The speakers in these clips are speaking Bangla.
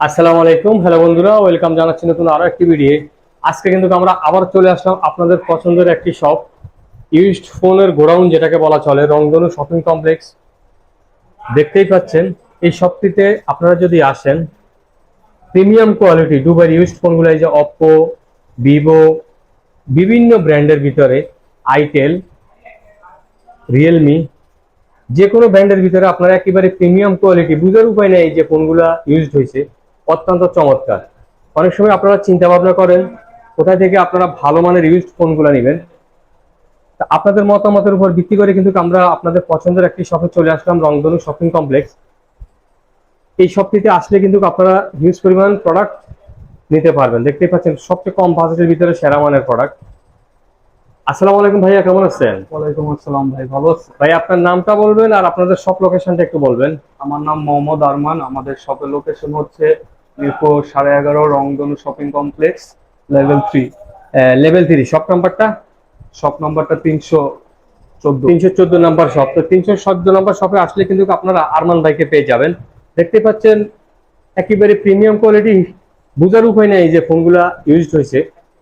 আসসালামু আলাইকুম। হ্যালো বন্ধুরা ওয়েলকাম জানাচ্ছি নতুন আরও একটি ভিডিও আজকে কিন্তু আমরা আবার চলে আসলাম আপনাদের পছন্দের একটি শপ ইউজড ফোনের গোডাউন যেটাকে বলা চলে, রংধনু শপিং কমপ্লেক্স দেখতেই পাচ্ছেন, এই শপটিতে আপনারা যদি আসেন প্রিমিয়াম কোয়ালিটি দুবার ইউজড ফোনগুলো এই যে অপো ভিভো বিভিন্ন ব্র্যান্ডের ভিতরে আইটেল রিয়েলমি যে কোনো ব্র্যান্ডের ভিতরে আপনারা একেবারে প্রিমিয়াম কোয়ালিটি বুঝার উপায় নেই যে কোনগুলা ইউজড হয়েছে। অত্যন্ত চমৎকার। অনেক সময় আপনারা চিন্তা ভাবনা করেন কোথায় থেকে আপনারা ভালো মানের ইউজড ফোনগুলো নেবেন। তা আপনাদের মতামতের উপর ভিত্তি করে কিন্তু আমরা আপনাদের পছন্দের একটি শপে চলে আসলাম রংধনু শপিং কমপ্লেক্স এই শপটিতে আসলে কিন্তু আপনারা হিউজ পরিমাণ প্রোডাক্ট নিতে পারবেন। দেখতেই পাচ্ছেন সবচেয়ে কম বাজেটের ভিতরে সেরা মানের প্রোডাক্ট আসসালামু আলাইকুম ভাইয়া কেমন আছেন? ওয়ালাইকুম আসসালাম ভাই ভালো আছেন? ভাই আপনার নামটা বলবেন আর আপনাদের সব লোকেশনটা একটু বলবেন। আমার নাম মোহাম্মদ আরমান আমাদের শপের লোকেশন হচ্ছে মিরপুর সাড়ে এগারো Rongdhonu shopping complex level three level three shop নাম্বারটা শপ নাম্বারটা তিনশো চোদ্দ। তিনশো চোদ্দ নাম্বার শপ তো তিনশো চোদ্দ নাম্বার শপে আসলে কিন্তু আপনারা আরমান ভাইকে পেয়ে যাবেন। দেখতে পাচ্ছেন একেবারে প্রিমিয়াম কোয়ালিটি বুঝার উপায় নেই যে ফোনগুলা ইউজড হয়েছে।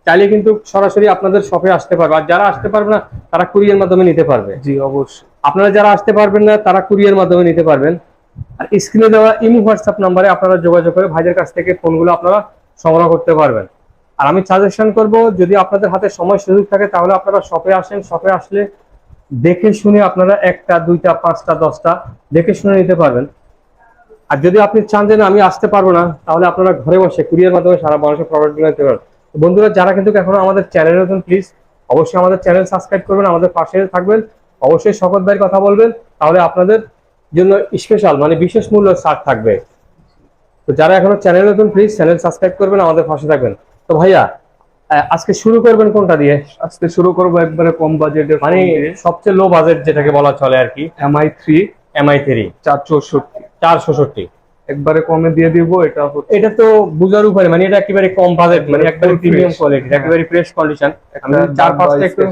চাইলে কিন্তু সরাসরি আপনাদের শপে আসতে পারবে। আর যারা আসতে পারবে না তারা কুরিয়ার মাধ্যমে নিতে পারবে। জি অবশ্যই। আপনারা যারা আসতে পারবেন না তারা কুরিয়ার মাধ্যমে নিতে পারবেন। আর স্ক্রিনে দেওয়া ইমো হোয়াটসঅ্যাপ নাম্বারে আপনারা যোগাযোগ করে ভাইদের কাছ থেকে ফোনগুলো আপনারা সংগ্রহ করতে পারবেন। আর আমি সাজেশন করব, যদি আপনাদের হাতে সময় সুযোগ থাকে, তাহলে আপনারা শপে আসেন। শপে আসলে দেখে শুনে আপনারা একটা, দুইটা, পাঁচটা, দশটা দেখে শুনে নিতে পারবেন। আর যদি আপনি চান যে আমি আসতে পারব না, তাহলে আপনারা ঘরে বসে, কুরিয়ার মাধ্যমে সারা মানুষের প্রোডাক্টগুলো নিতে পারবেন। বন্ধুরা, যারা কিন্তু এখনও আমাদের চ্যানেল নতুন প্লিজ অবশ্যই আমাদের চ্যানেল সাবস্ক্রাইব করবেন, আমাদের পাশে থাকবেন। অবশ্যই শপথ ভাইয়ের কথা বলবেন, তাহলে আপনাদের জন্য স্পেশাল মানে বিশেষ মূল্য ছাড় থাকবে। তো যারা এখনও চ্যানেল নতুন প্লিজ চ্যানেল সাবস্ক্রাইব করবেন আমাদের পাশে থাকবেন। তো ভাইয়া আজকে শুরু করবেন কোনটা দিয়ে? আজকে শুরু করব একবারে কম বাজেটের মানে সবচেয়ে লো বাজেট যেটাকে বলা চলে আর কি এমআই থ্রি এমআই থ্রি চার চৌষট্টি। চার ষষট্টি একবারে কমে দিয়ে দিব এটা এটা তো বুঝার উপরে মানে এটা একেবারে কম বাজেট মানে একবারে প্রিমিয়াম। কোয়ালিটি। একেবারে ফ্রেশ কন্ডিশন আমি চার পাঁচটা একটু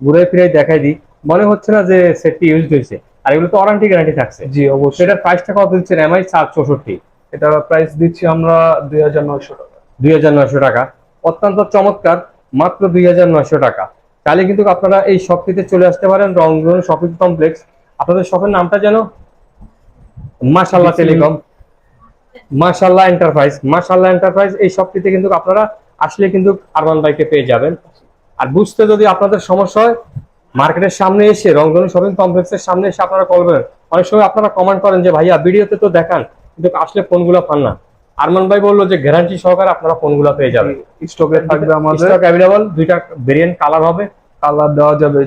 ঘুরে ফিরে দেখাই দিই। মনে হচ্ছে না যে সেটটি ইউজ হয়েছে। আর এগুলো তো ওয়ারেন্টি গ্যারান্টি থাকছে। জি অবশ্যই। সেটার প্রাইসটা কত দিচ্ছেন? এমআই চৌষট্টি এটা প্রাইস দিচ্ছি আমরা দুই হাজার নয়শো টাকা। দুই হাজার নয়শো টাকা। অত্যন্ত চমৎকার মাত্র দুই হাজার নয়শো টাকা। তাহলে কিন্তু আপনারা এই শপটিতে চলে আসতে পারেন রংধনু শপিং কমপ্লেক্স আপনাদের শপের নামটা যেন? মাশাল্লাহ টেলিকম মাশাল্লাহ এন্টারপ্রাইজ মাশাল্লাহ এন্টারপ্রাইজ এই শপটিতে কিন্তু আপনারা আসলে কিন্তু আরমান বাইকে পেয়ে যাবেন। আর বুঝতে যদি আপনাদের সমস্যা হয় মার্কেটের সামনে এসে রংধনু শপিং কমপ্লেক্সের সামনে এসে আপনারা কল করেন। অনেক সময় আপনারা কমেন্ট করেন যে ভাইয়া ভিডিওতে তো দেখান কিন্তু আসলে ফোনগুলো পান না। আরমান ভাই বলল যে গ্যারান্টি সহকারে আপনারা ফোনগুলো পেয়ে যাবেন। স্টকে থাকবে আমাদের। স্টক অ্যাভেলেবল দুইটা ভেরিয়েন্ট কালার হবে। কালার দেওয়া যাবে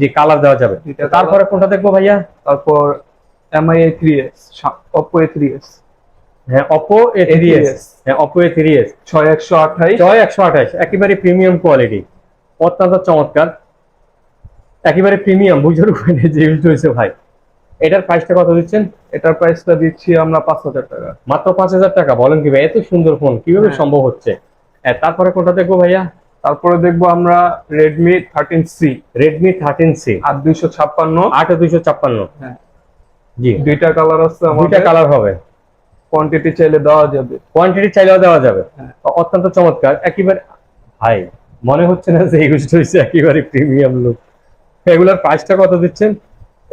যে কালার দেওয়া যাবে। তারপরে কোনটা দেখব ভাইয়া? তারপর MI A three S Oppo A three S হ্যাঁ Oppo A three S A3s হ্যাঁ অপো এ থ্রি এস ছয় একশো ছয় একশো আঠাশ একেবারে প্রিমিয়াম কোয়ালিটি অত্যন্ত চমৎকার। একেবারে প্রিমিয়াম বুঝার উপরে যে ইউজ হয়েছে ভাই। এটার প্রাইসটা কত দিচ্ছেন? এটার প্রাইসটা দিচ্ছি আমরা পাঁচ হাজার টাকা। মাত্র পাঁচ হাজার টাকা বলেন কি ভাই এত সুন্দর ফোন কীভাবে হ্যাঁ। সম্ভব হচ্ছে? তারপরে কোনটা দেখব ভাইয়া? তারপরে দেখব আমরা Redmi thirteen C Redmi thirteen C আর দুইশো ছাপ্পান্ন। আট দুইশো ছাপ্পান্ন। হ্যাঁ। জি। দুইটা কালার আছে দুইটা কালার হবে। কোয়ান্টিটি চাইলে দেওয়া যাবে। কোয়ান্টিটি চাইলেও দেওয়া যাবে। হ্যাঁ। অত্যন্ত চমৎকার। একেবারে ভাই মনে হচ্ছে না যে এগুলো হয়েছে একেবারে প্রিমিয়াম লুক এগুলোর প্রাইসটা কত দিচ্ছেন?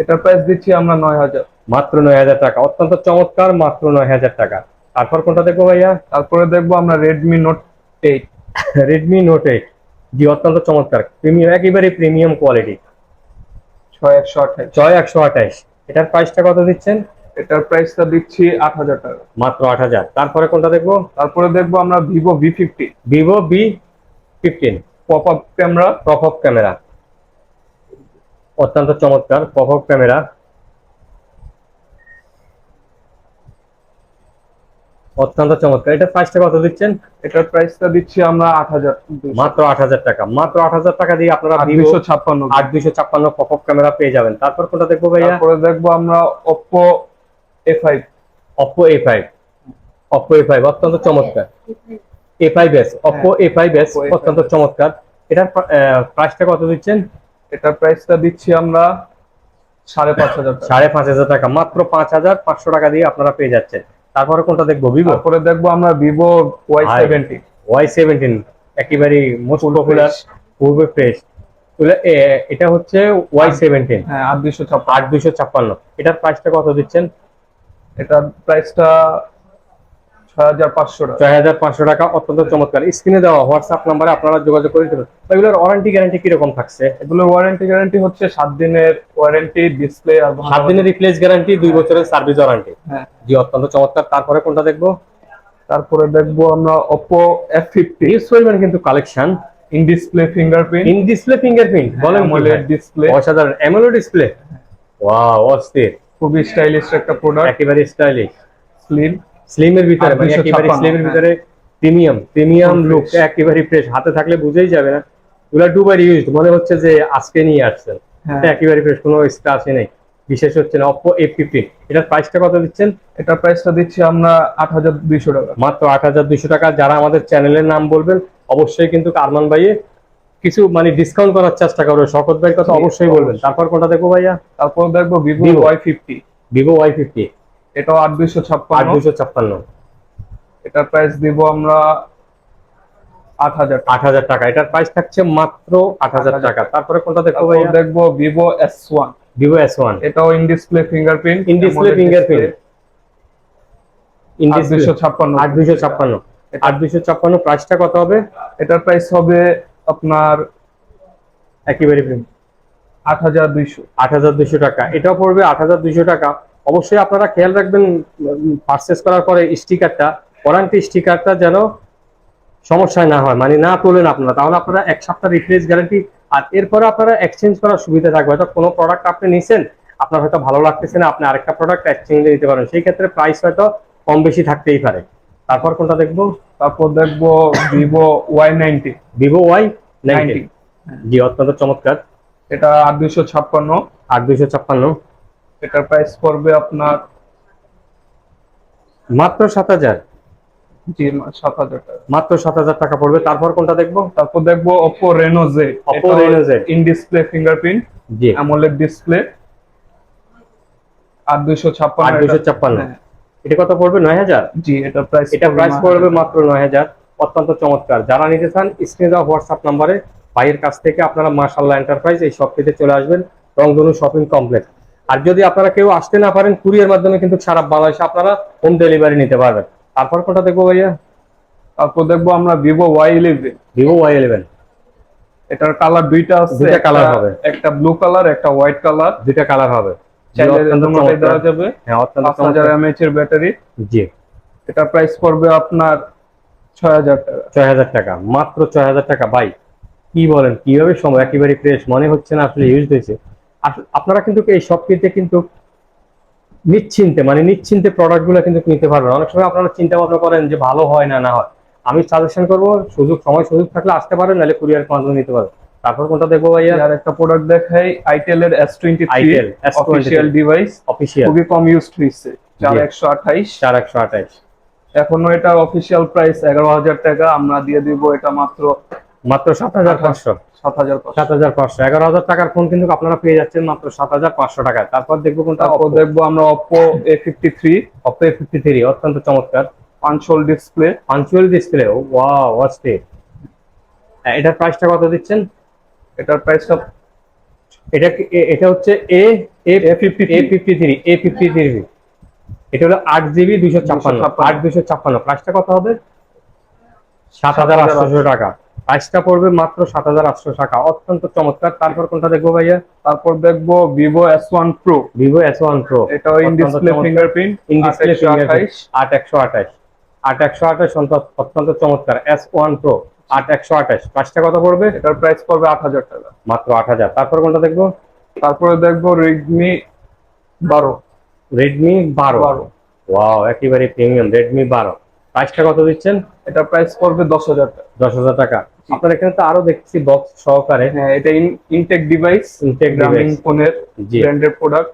এটার প্রাইস দিচ্ছি আমরা নয় হাজার। মাত্র নয় হাজার টাকা। অত্যন্ত চমৎকার মাত্র নয় হাজার টাকা। তারপর কোনটা দেখব ভাইয়া? তারপরে দেখব আমরা Redmi Note eight Redmi Note eight জি অত্যন্ত চমৎকার। প্রিমিয়াম একেবারে প্রিমিয়াম কোয়ালিটি ছয় একশো আঠাইশ ছয় একশো আঠাইশ এটার প্রাইসটা কত দিচ্ছেন? এটার প্রাইসটা দিচ্ছি আট হাজার টাকা। মাত্র আট হাজার। তারপরে কোনটা দেখব? তারপরে দেখব আমরা Vivo V fifty Vivo B fifteen pop up camera pop up camera অত্যন্ত চমৎকার পপ আপ ক্যামেরা। অত্যন্ত চমৎকার। এটা প্রাইসটা কত দিচ্ছেন? এটার প্রাইসটা দিচ্ছি আমরা আট হাজার মাত্র আট হাজার টাকা। মাত্র আট হাজার টাকা দিয়ে আপনারা দুইশো ছাপ্পান্ন। আট দুইশো ছাপ্পান্ন পপ আপ ক্যামেরা পেয়ে যাবেন। তারপর কোনটা দেখব ভাইয়া? তারপরে দেখব আমরা Oppo A five Oppo A five Oppo A five অত্যন্ত চমৎকার। A five S Oppo A five S Oppo A5s অত্যন্ত চমৎকার। এটার প্রাইসটা কত দিচ্ছেন? এটার প্রাইসটা দিচ্ছি আমরা সাড়ে পাঁচ হাজার টাকা। সাড়ে পাঁচ হাজার টাকা মাত্র পাঁচ হাজার পাঁচশো টাকা দিয়ে আপনারা পেয়ে যাচ্ছেন। তারপরে কোনটা দেখব? ভিভো তারপরে দেখব আমরা Vivo Y seventy Y seventeen একেবারে মোস্ট পপুলার পূর্বে ফ্রেশ এটা হচ্ছে ওয়াই সেভেন্টিন হ্যাঁ আট দুইশো ছাপ্পান্ন। আট দুইশো ছাপ্পান্ন। এটার প্রাইসটা কত দিচ্ছেন? এটার প্রাইসটা ছয় হাজার পাঁচশো টাকা। অত্যন্ত চমৎকার। স্ক্রিনে দেওয়া হোয়াটসঅ্যাপ নাম্বারে আপনারা যোগাযোগ করে এগুলোর ওয়ারেন্টি গ্যারান্টি কীরকম থাকছে? এগুলোর ওয়ারেন্টি গ্যারান্টি হচ্ছে দিনের ওয়ারেন্টি ডিসপ্লে আর দিনের রিপ্লেস গ্যারান্টি বছরের সার্ভিস ওয়ারেন্টি হ্যাঁ। জি অত্যন্ত চমৎকার। তারপরে কোনটা দেখব? তারপরে দেখব আমরা ইউজ কিন্তু collection in display fingerprint in display fingerprint বলেন অ্যামোলেড ডিসপ্লে অসাধারণ। অ্যামোলো ডিসপ্লে ওয়াও অস্থির। খুবই স্টাইলিশ একটা প্রোডাক্ট একেবারে স্টাইলিশ স্লিম স্লিমের ভিতরে মানে একেবারে স্লিমের হ্যাঁ। ভিতরে প্রিমিয়াম প্রিমিয়াম লুক একেবারে ফ্রেশ হাতে থাকলে বুঝেই যাবে না। এগুলা দুবার ইউজ মনে হচ্ছে যে আজকে নিয়ে আসছেন। হ্যাঁ। একেবারে ফ্রেশ কোনো স্ক্র্যাচ নেই। বিশেষ হচ্ছে না অপো এ ফিফটিন এটার প্রাইসটা কত দিচ্ছেন? এটার প্রাইসটা দিচ্ছি আমরা আট হাজার দুইশো টাকা। মাত্র আট হাজার দুইশো টাকা। যারা আমাদের চ্যানেলের নাম বলবেন অবশ্যই কিন্তু আরমান ভাইয়ে কিছু মানে ডিসকাউন্ট করার চেষ্টা করবে। শকত ভাইয়ের কথা অবশ্যই বলবেন। তারপর কোনটা দেখব ভাইয়া? তারপর দেখব Vivo Vivo। Y fifty Vivo Y fifty এটাও আট দুইশো ছাপ্পান্ন। দুশো ছাপ্পান্ন। এটার প্রাইস দিব আমরা আট হাজার আট হাজার টাকা। এটার প্রাইস থাকছে মাত্র আট হাজার 8,000 টাকা। তারপরে কোনটা দেখব দেখব Vivo S one Vivo S one এটাও in display fingerprint in display fingerprint in দুইশো ছাপ্পান্ন আট দুইশো ছাপ্পান্ন। আট দুইশো ছাপ্পান্ন প্রাইসটা কত হবে? এটার প্রাইস হবে আপনার একেবারে প্রিম আট হাজার দুইশো। আট হাজার দুইশো টাকা। এটাও পড়বে আট হাজার দুইশো টাকা। অবশ্যই আপনারা খেয়াল রাখবেন পারচেস করার পরে স্টিকারটা ওয়ারান্টি স্টিকারটা যেন সমস্যায় না হয় মানে না তোলেন আপনারা তাহলে আপনারা এক সপ্তাহ রিপ্লেস গ্যারান্টি আর এরপরে আপনারা এক্সচেঞ্জ করার সুবিধা থাকবে। হয়তো কোনো প্রোডাক্ট আপনি নিছেন আপনার হয়তো ভালো লাগতেছে না আপনি আরেকটা প্রোডাক্ট এক্সচেঞ্জে নিতে পারেন সেই ক্ষেত্রে প্রাইস হয়তো কম বেশি থাকতেই পারে। তারপর কোনটা দেখব? তারপর দেখব Vivo Y ninety Vivo Y ninety ninety জি অত্যন্ত চমৎকার। এটা আট দুইশো ছাপ্পান্ন। আট দুইশো ছাপ্পান্ন। এটার প্রাইস পড়বে আপনার মাত্র সাত হাজার? জি সাত হাজার টাকা। মাত্র সাত হাজার টাকা পড়বে। তারপর কোনটা দেখব? তারপর দেখব Oppo Reno Z Oppo Reno Z। In display fingerprint G. AMOLED display আট দুইশো ছাপ্পান্ন আট দুইশো এটা- ছাপ্পান্ন। হ্যাঁ, এটা কত পড়বে? নয় হাজার? জি এটা প্রাইস এটা প্রাইস পড়বে মাত্র নয় হাজার। অত্যন্ত চমৎকার। যারা নিতে চান স্ক্রিনে দেওয়া হোয়াটসঅ্যাপ নাম্বারে ভাইয়ের কাছ থেকে আপনারা মার্শাল্লাহ এন্টারপ্রাইজ এই শপটিতে চলে আসবেন। রংধনু শপিং কমপ্লেক্স আর যদি আপনারা কেউ আসতে না পারেন কুরিয়ার মাধ্যমে কিন্তু সারা বাংলাদেশে আপনারা হোম ডেলিভারি নিতে পারবেন। তারপর কোনটা দেখব ভাইয়া? তারপর দেখব আমরা Vivo Y eleven Vivo Y eleven এটার কালার দুইটা আছে দুইটা colour হবে। একটা ব্লু কালার একটা হোয়াইট কালার দুইটা কালার হবে। দেওয়া যাবে। হ্যাঁ অত্যন্ত হাজার। এর ব্যাটারি জি। এটা প্রাইস পড়বে আপনার ছয় হাজার টাকা। ছয় হাজার টাকা। মাত্র ছয় হাজার টাকা। ভাই কি বলেন? কীভাবে সময় একেবারে ফ্রেশ মনে হচ্ছে না আসলে ইউজ হয়েছে। আপনারা কিন্তু এই সব কিনতে কিন্তু নিশ্চিন্তে মানে নিশ্চিন্তে প্রোডাক্টগুলো কিন্তু নিতে পারবেন অনেক সময় আপনারা চিন্তা ভাবনা করেন যে ভালো হয় না না হয়। আমি সাজেশন করব সুযোগ সময় সুযোগ থাকলে আসতে পারেন নাহলে কুরিয়ার মাধ্যমে নিতে পারেন। তারপর কোনটা দেখব ভাইয়া? আর একটা প্রোডাক্ট দেখাই আইটেল এর S twenty S23 official device official খুবই কম ইউজ হয়েছে চার। একশো আঠাইশ। চার একশো আঠাইশ। এখনও এটা অফিসিয়াল প্রাইস এগারো হাজার টাকা আমরা দিয়ে দিব এটা মাত্র মাত্র সাত হাজার পাঁচশো। সাত হাজার পাঁচশো। সাত হাজার পাঁচশো। এগারো হাজার টাকার ফোন কিন্তু আপনারা পেয়ে যাচ্ছেন মাত্র সাত হাজার পাঁচশো টাকায়। তারপর দেখব কোনটা দেখব আমরা Oppo A fifty three Oppo fifty three অত্যন্ত চমৎকার। পাঁচশোল ডিসপ্লে পাঞ্চুয়াল ডিসপ্লে অস্থির হ্যাঁ, এটার প্রাইসটা কত দিচ্ছেন? এটার প্রাইসটা এটা এ- এটা হচ্ছে A A fifty A fifty three A fifty three এটা হলো আট জিবি দুইশো ছাপ্পান্ন। 256 আট দুইশো ছাপ্পান্ন। প্রাইসটা কত হবে? সাত হাজার আটশো টাকা। প্রাইসটা পড়বে মাত্র সাত হাজার আটশো টাকা। অত্যন্ত চমৎকার। তারপর কোনটা দেখব ভাইয়া? তারপর দেখব Vivo S one pro Vivo S one pro এটাও in display fingerprint in display fingerprint আট একশো আঠাশ। আট একশো আঠাশ। অত্যন্ত চমৎকার। এস ওয়ান প্রো আট একশো আঠাশ। প্রাইসটা কত পড়বে? এটার প্রাইস পড়বে আট হাজার টাকা। মাত্র আট হাজার। তারপর কোনটা দেখব? তারপরে দেখব রেডমি বারো। রেডমি বারো। বারো। ওয়াও একেবারে প্রিমিয়াম রেডমি বারো। প্রাইসটা কত দিচ্ছেন? এটা প্রাইস পড়বে দশ হাজার টাকা। দশ হাজার টাকা। আপনার এখানে তো আরও দেখছি বক্স সহকারে। হ্যাঁ এটা ইনটেক ডিভাইস ইনটেক গ্রামীণ ফোনের ব্র্যান্ডেড প্রোডাক্ট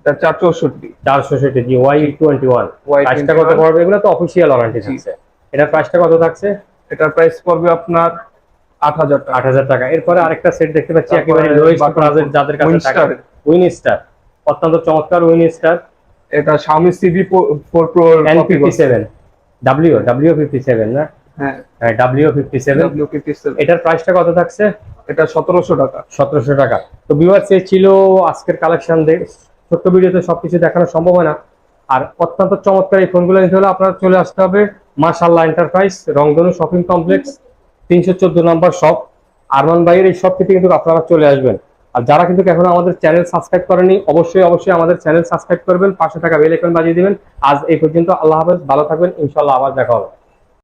এটা চার চৌষট্টি চারশো সেটি জি ওয়াই টোয়েন্টি ওয়ান প্রাইসটা কত পড়বে? এগুলো তো অফিসিয়াল ওয়ারেন্টি থাকছে। এটার প্রাইসটা কত থাকছে? এটার প্রাইস পড়বে আপনার আট হাজার টাকা। আট হাজার টাকা। এরপরে আরেকটা সেট দেখতে পাচ্ছি একেবারে লোয়েস্ট প্রাইসের যাদের কাছে Winstar। থাকে। উইন স্টার অত্যন্ত চমৎকার উইন স্টার এটা Xiaomi CV four pro seven W W fifty seven না? হ্যাঁ। W fifty seven W fifty seven এটার প্রাইসটা কত থাকছে? এটা সতেরোশো টাকা। সতেরোশো টাকা। তো ভিউয়ার্স এই ছিল আজকের কালেকশন ছোট্ট ভিডিওতে সবকিছু দেখানো সম্ভব হয় না। আর অত্যন্ত চমৎকার এই ফোনগুলো নিতে হলে আপনার চলে আসতে হবে মার্শাল্লাহ এন্টারপ্রাইজ রংধনু শপিং কমপ্লেক্স তিনশো চোদ্দ নম্বর শপ আরমান ভাইয়ের এই শপটিতে কিন্তু আপনারা চলে আসবেন। আর যারা কিন্তু এখনও আমাদের চ্যানেল সাবস্ক্রাইব করেনি, অবশ্যই অবশ্যই আমাদের চ্যানেল সাবস্ক্রাইব করবেন, পাশে টাকা বেল আইকন বাজিয়ে দিবেন। আজ এই পর্যন্ত আল্লাহ হাফেজ, ভালো থাকবেন ইনশাল্লাহ আবার দেখা হবে।